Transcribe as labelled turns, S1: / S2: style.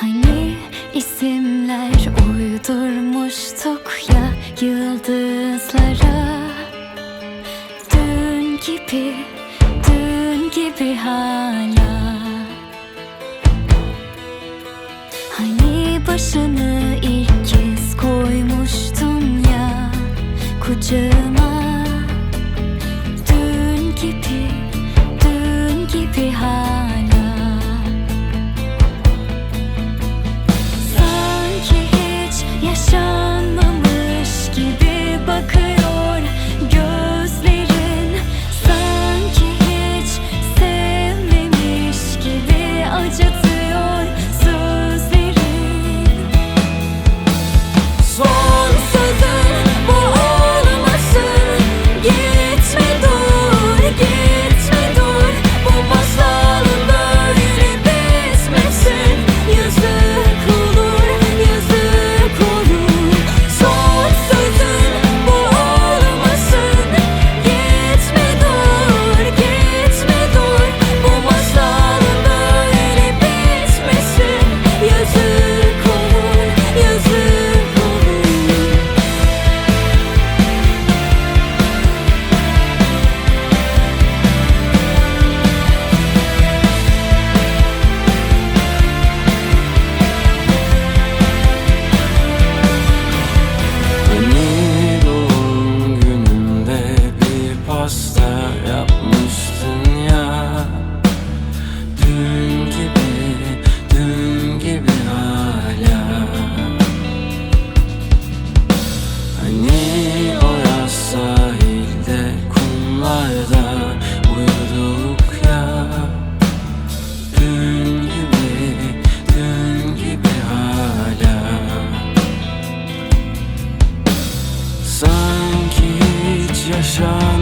S1: Hani isimler uydurmuştuk ya yıldızlara? Dün gibi, dün gibi hala. Hani başını ilk kez koymuştun ya Kucağıma
S2: yapmıştın ya. Dün gibi, dün gibi hala. Hani o yaz sahilde kumlarda uyuduk ya. Dün gibi, dün gibi hala. Sanki hiç yaşa